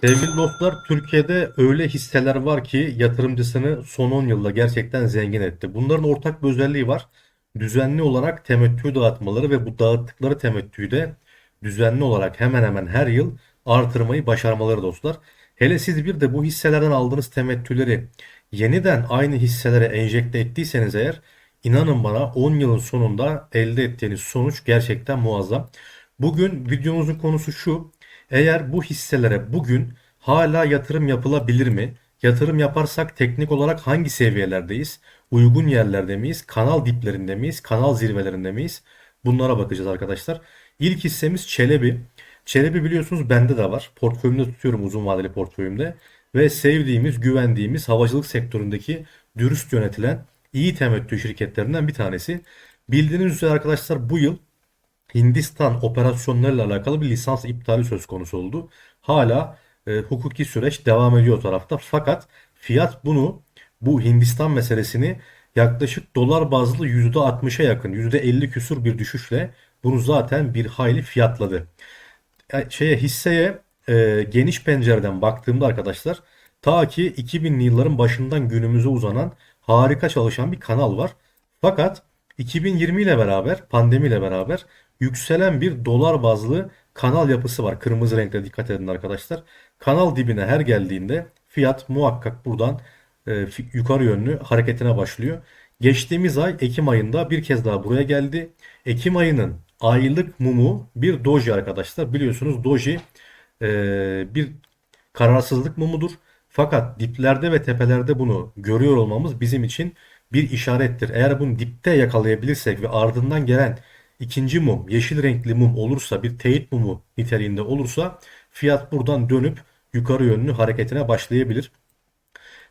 Sevgili dostlar, Türkiye'de öyle hisseler var ki yatırımcısını son 10 yılda gerçekten zengin etti. Bunların ortak bir özelliği var. Düzenli olarak temettü dağıtmaları ve bu dağıttıkları temettüyü de düzenli olarak hemen hemen her yıl artırmayı başarmaları dostlar. Hele siz bir de bu hisselerden aldığınız temettüleri yeniden aynı hisselere enjekte ettiyseniz eğer inanın bana 10 yılın sonunda elde ettiğiniz sonuç gerçekten muazzam. Bugün videomuzun konusu şu. Eğer bu hisselere bugün hala yatırım yapılabilir mi? Yatırım yaparsak teknik olarak hangi seviyelerdeyiz? Uygun yerlerde miyiz? Kanal diplerinde miyiz? Kanal zirvelerinde miyiz? Bunlara bakacağız arkadaşlar. İlk hissemiz Çelebi. Çelebi biliyorsunuz bende de var. Portföyümde tutuyorum uzun vadeli portföyümde. Ve sevdiğimiz, güvendiğimiz havacılık sektöründeki dürüst yönetilen iyi temettü şirketlerinden bir tanesi. Bildiğiniz üzere arkadaşlar bu yıl Hindistan operasyonlarıyla alakalı bir lisans iptali söz konusu oldu. Hala e, hukuki süreç devam ediyor tarafta. Fakat fiyat bunu bu Hindistan meselesini yaklaşık dolar bazlı %60'a yakın %50 küsur bir düşüşle bunu zaten bir hayli fiyatladı. E, şeye hisseye e, geniş pencereden baktığımda arkadaşlar ta ki 2000'li yılların başından günümüze uzanan harika çalışan bir kanal var. Fakat 2020 ile beraber pandemiyle beraber yükselen bir dolar bazlı kanal yapısı var. Kırmızı renkte dikkat edin arkadaşlar. Kanal dibine her geldiğinde fiyat muhakkak buradan e, yukarı yönlü hareketine başlıyor. Geçtiğimiz ay Ekim ayında bir kez daha buraya geldi. Ekim ayının aylık mumu bir doji arkadaşlar. Biliyorsunuz doji e, bir kararsızlık mumudur. Fakat diplerde ve tepelerde bunu görüyor olmamız bizim için bir işarettir. Eğer bunu dipte yakalayabilirsek ve ardından gelen ikinci mum, yeşil renkli mum olursa, bir teyit mumu niteliğinde olursa fiyat buradan dönüp yukarı yönlü hareketine başlayabilir.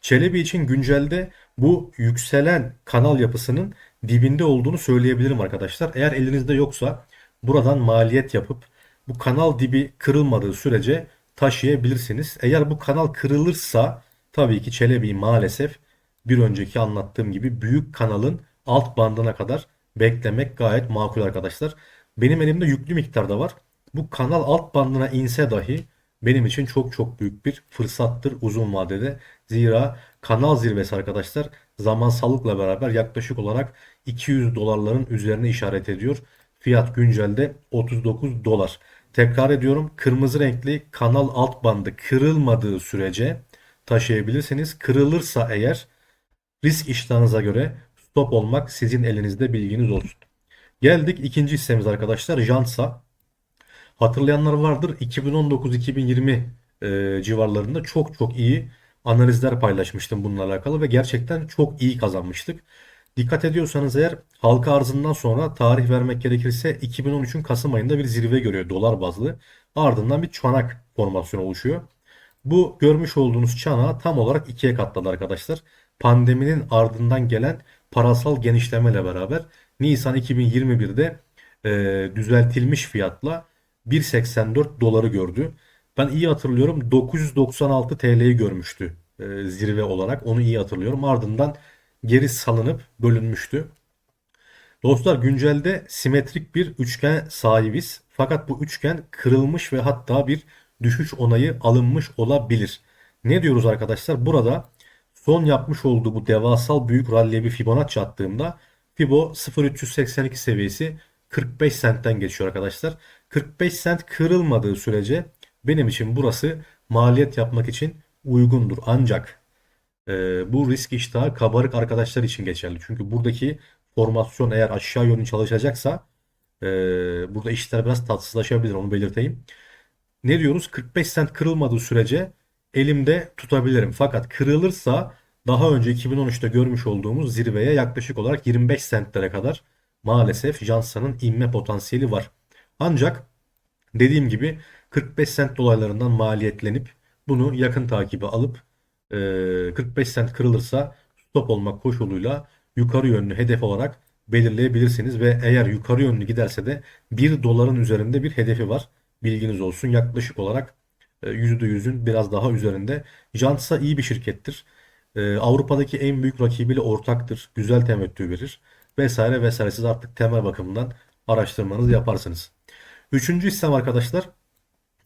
Çelebi için güncelde bu yükselen kanal yapısının dibinde olduğunu söyleyebilirim arkadaşlar. Eğer elinizde yoksa buradan maliyet yapıp bu kanal dibi kırılmadığı sürece taşıyabilirsiniz. Eğer bu kanal kırılırsa tabii ki Çelebi maalesef bir önceki anlattığım gibi büyük kanalın alt bandına kadar beklemek gayet makul arkadaşlar. Benim elimde yüklü miktarda var. Bu kanal alt bandına inse dahi benim için çok çok büyük bir fırsattır uzun vadede. Zira kanal zirvesi arkadaşlar zamansallıkla beraber yaklaşık olarak 200 dolarların üzerine işaret ediyor. Fiyat güncelde 39 dolar. Tekrar ediyorum kırmızı renkli kanal alt bandı kırılmadığı sürece taşıyabilirsiniz. Kırılırsa eğer risk iştahınıza göre stop olmak sizin elinizde bilginiz olsun. Geldik ikinci hissemiz arkadaşlar Jansa. Hatırlayanlar vardır 2019-2020 e, civarlarında çok çok iyi analizler paylaşmıştım bununla alakalı ve gerçekten çok iyi kazanmıştık. Dikkat ediyorsanız eğer halka arzından sonra tarih vermek gerekirse 2013'ün Kasım ayında bir zirve görüyor dolar bazlı. Ardından bir çanak formasyonu oluşuyor. Bu görmüş olduğunuz çanağı tam olarak ikiye katladı arkadaşlar. Pandeminin ardından gelen parasal genişlemeyle beraber Nisan 2021'de e, düzeltilmiş fiyatla 1.84 doları gördü. Ben iyi hatırlıyorum 996 TL'yi görmüştü e, zirve olarak. Onu iyi hatırlıyorum. Ardından geri salınıp bölünmüştü. Dostlar güncelde simetrik bir üçgen sahibiz. Fakat bu üçgen kırılmış ve hatta bir düşüş onayı alınmış olabilir. Ne diyoruz arkadaşlar? Burada son yapmış olduğu bu devasal büyük ralliye bir Fibonacci attığımda Fibo 0.382 seviyesi 45 sentten geçiyor arkadaşlar. 45 sent kırılmadığı sürece benim için burası maliyet yapmak için uygundur. Ancak e, bu risk iştahı kabarık arkadaşlar için geçerli. Çünkü buradaki formasyon eğer aşağı yönlü çalışacaksa e, burada işler biraz tatsızlaşabilir onu belirteyim. Ne diyoruz? 45 sent kırılmadığı sürece elimde tutabilirim. Fakat kırılırsa daha önce 2013'te görmüş olduğumuz zirveye yaklaşık olarak 25 sentlere kadar maalesef Jansa'nın inme potansiyeli var. Ancak dediğim gibi 45 sent dolaylarından maliyetlenip bunu yakın takibe alıp e, 45 sent kırılırsa stop olmak koşuluyla yukarı yönlü hedef olarak belirleyebilirsiniz ve eğer yukarı yönlü giderse de 1 doların üzerinde bir hedefi var. Bilginiz olsun. Yaklaşık olarak e, %100'ün biraz daha üzerinde. Jantsa iyi bir şirkettir. E, Avrupa'daki en büyük rakibiyle ortaktır. Güzel temettü verir. Vesaire vesaire. Siz artık temel bakımından araştırmanızı yaparsınız. Üçüncü hissem arkadaşlar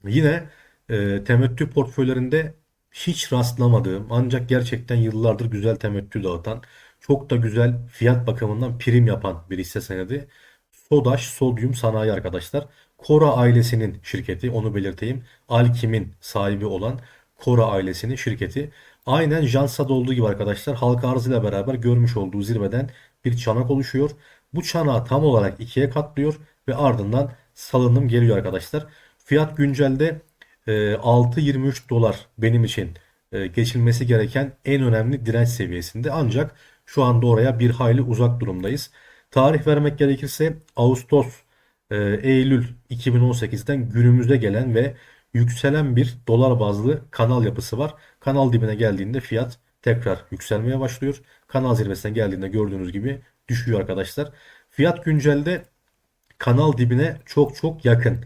yine e, temettü portföylerinde hiç rastlamadığım ancak gerçekten yıllardır güzel temettü dağıtan, çok da güzel fiyat bakımından prim yapan bir hisse senedi. Sodaş Sodyum Sanayi arkadaşlar. Kora ailesinin şirketi onu belirteyim. Alkim'in sahibi olan Kora ailesinin şirketi. Aynen Jansa'da olduğu gibi arkadaşlar halka arzıyla beraber görmüş olduğu zirveden bir çanak oluşuyor. Bu çanağı tam olarak ikiye katlıyor ve ardından salınım geliyor arkadaşlar. Fiyat güncelde e, 6.23 dolar benim için e, geçilmesi gereken en önemli direnç seviyesinde. Ancak şu anda oraya bir hayli uzak durumdayız. Tarih vermek gerekirse Ağustos, e, Eylül 2018'den günümüze gelen ve yükselen bir dolar bazlı kanal yapısı var. Kanal dibine geldiğinde fiyat tekrar yükselmeye başlıyor. Kanal zirvesine geldiğinde gördüğünüz gibi düşüyor arkadaşlar. Fiyat güncelde kanal dibine çok çok yakın.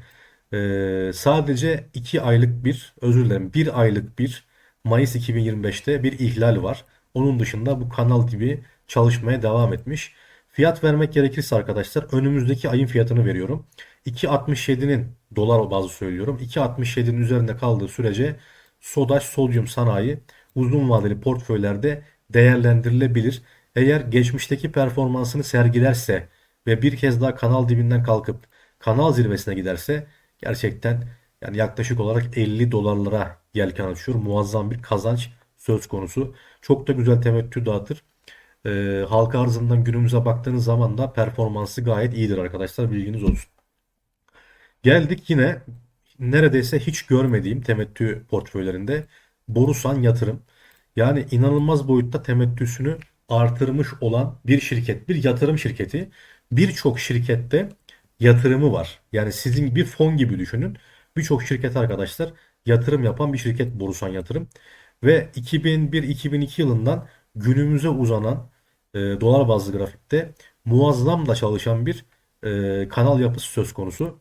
Ee, sadece 2 aylık bir özür dilerim 1 aylık bir Mayıs 2025'te bir ihlal var. Onun dışında bu kanal dibi çalışmaya devam etmiş. Fiyat vermek gerekirse arkadaşlar önümüzdeki ayın fiyatını veriyorum. 2.67'nin dolar bazı söylüyorum. 2.67'nin üzerinde kaldığı sürece Sodaş Sodyum Sanayi uzun vadeli portföylerde değerlendirilebilir. Eğer geçmişteki performansını sergilerse ve bir kez daha kanal dibinden kalkıp kanal zirvesine giderse gerçekten yani yaklaşık olarak 50 dolarlara yelken açıyor. Muazzam bir kazanç söz konusu. Çok da güzel temettü dağıtır. Ee, halka arzından günümüze baktığınız zaman da performansı gayet iyidir arkadaşlar bilginiz olsun. Geldik yine neredeyse hiç görmediğim temettü portföylerinde Borusan Yatırım. Yani inanılmaz boyutta temettüsünü artırmış olan bir şirket, bir yatırım şirketi. Birçok şirkette yatırımı var. Yani sizin bir fon gibi düşünün. Birçok şirket arkadaşlar yatırım yapan bir şirket Borusan Yatırım. Ve 2001-2002 yılından günümüze uzanan e, dolar bazlı grafikte muazzam da çalışan bir e, kanal yapısı söz konusu.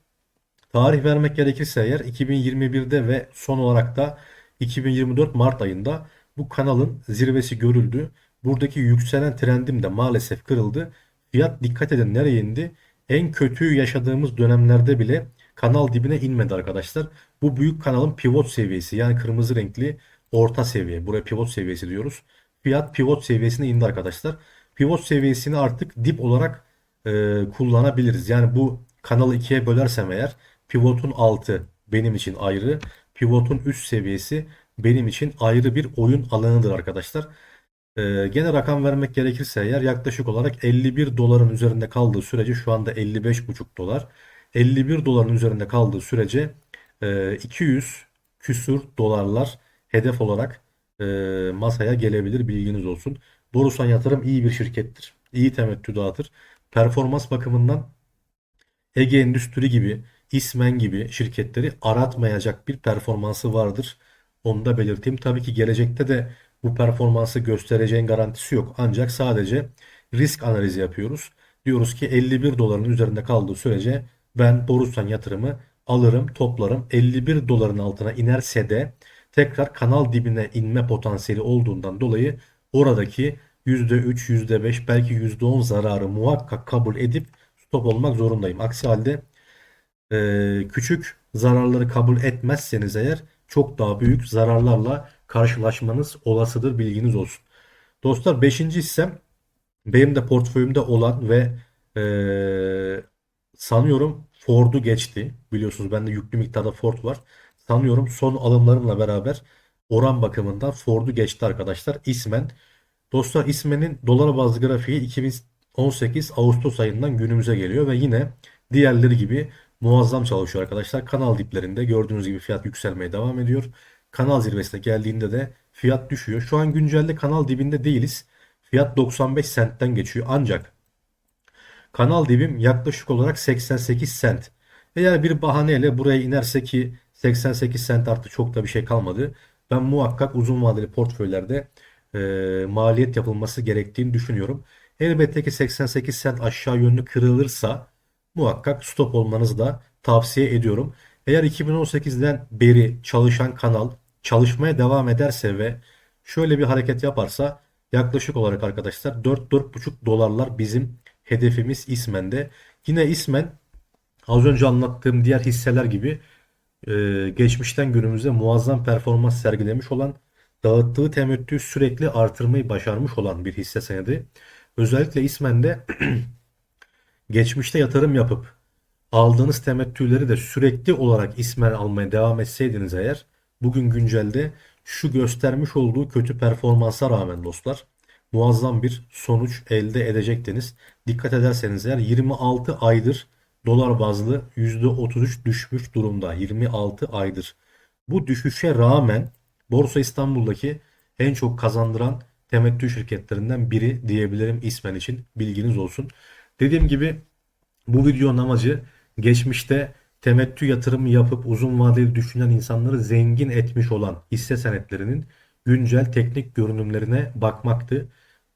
Tarih vermek gerekirse eğer 2021'de ve son olarak da 2024 Mart ayında bu kanalın zirvesi görüldü. Buradaki yükselen trendim de maalesef kırıldı. Fiyat dikkat edin nereye indi? En kötü yaşadığımız dönemlerde bile kanal dibine inmedi arkadaşlar. Bu büyük kanalın pivot seviyesi yani kırmızı renkli orta seviye. Buraya pivot seviyesi diyoruz. Fiyat pivot seviyesine indi arkadaşlar. Pivot seviyesini artık dip olarak e, kullanabiliriz. Yani bu kanalı ikiye bölersem eğer pivotun altı benim için ayrı. Pivotun üst seviyesi benim için ayrı bir oyun alanıdır arkadaşlar. Ee, gene rakam vermek gerekirse eğer yaklaşık olarak 51 doların üzerinde kaldığı sürece şu anda 55,5 dolar. 51 doların üzerinde kaldığı sürece e, 200 küsur dolarlar hedef olarak e, masaya gelebilir bilginiz olsun. Borusan Yatırım iyi bir şirkettir. İyi temettü dağıtır. Performans bakımından Ege Endüstri gibi, İsmen gibi şirketleri aratmayacak bir performansı vardır. Onu da belirteyim. Tabii ki gelecekte de bu performansı göstereceğin garantisi yok. Ancak sadece risk analizi yapıyoruz. Diyoruz ki 51 doların üzerinde kaldığı sürece ben Borusan yatırımı alırım, toplarım. 51 doların altına inerse de tekrar kanal dibine inme potansiyeli olduğundan dolayı oradaki %3, %5 belki %10 zararı muhakkak kabul edip stop olmak zorundayım. Aksi halde e, küçük zararları kabul etmezseniz eğer çok daha büyük zararlarla karşılaşmanız olasıdır bilginiz olsun. Dostlar 5. hissem benim de portföyümde olan ve e, sanıyorum Ford'u geçti. Biliyorsunuz bende yüklü miktarda Ford var. Sanıyorum son alımlarımla beraber oran bakımından Ford'u geçti arkadaşlar. İsmen. Dostlar İsmen'in dolar bazlı grafiği 2018 Ağustos ayından günümüze geliyor ve yine diğerleri gibi muazzam çalışıyor arkadaşlar. Kanal diplerinde gördüğünüz gibi fiyat yükselmeye devam ediyor. Kanal zirvesine geldiğinde de fiyat düşüyor. Şu an güncelde kanal dibinde değiliz. Fiyat 95 centten geçiyor. Ancak kanal dibim yaklaşık olarak 88 cent. Eğer bir bahaneyle buraya inerse ki 88 cent artı çok da bir şey kalmadı. Ben muhakkak uzun vadeli portföylerde e, maliyet yapılması gerektiğini düşünüyorum. Elbette ki 88 cent aşağı yönlü kırılırsa muhakkak stop olmanızı da tavsiye ediyorum. Eğer 2018'den beri çalışan kanal çalışmaya devam ederse ve şöyle bir hareket yaparsa yaklaşık olarak arkadaşlar 4-4,5 dolarlar bizim hedefimiz İsmen'de. Yine İsmen az önce anlattığım diğer hisseler gibi e, geçmişten günümüze muazzam performans sergilemiş olan, dağıttığı temettü sürekli artırmayı başarmış olan bir hisse senedi. Özellikle ismen de geçmişte yatırım yapıp aldığınız temettüleri de sürekli olarak ismen almaya devam etseydiniz eğer bugün güncelde şu göstermiş olduğu kötü performansa rağmen dostlar muazzam bir sonuç elde edecektiniz. Dikkat ederseniz eğer 26 aydır dolar bazlı %33 düşmüş durumda. 26 aydır. Bu düşüşe rağmen Borsa İstanbul'daki en çok kazandıran temettü şirketlerinden biri diyebilirim ismen için. Bilginiz olsun. Dediğim gibi bu videonun amacı geçmişte temettü yatırımı yapıp uzun vadeli düşünen insanları zengin etmiş olan hisse senetlerinin güncel teknik görünümlerine bakmaktı.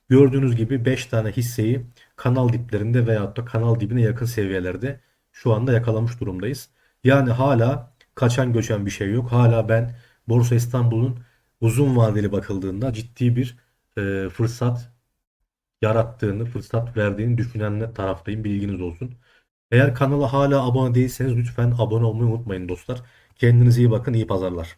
Gördüğünüz gibi 5 tane hisseyi kanal diplerinde veyahut da kanal dibine yakın seviyelerde şu anda yakalamış durumdayız. Yani hala kaçan göçen bir şey yok. Hala ben Borsa İstanbul'un uzun vadeli bakıldığında ciddi bir e, fırsat yarattığını, fırsat verdiğini düşünen taraftayım. Bilginiz olsun. Eğer kanala hala abone değilseniz lütfen abone olmayı unutmayın dostlar. Kendinize iyi bakın, iyi pazarlar.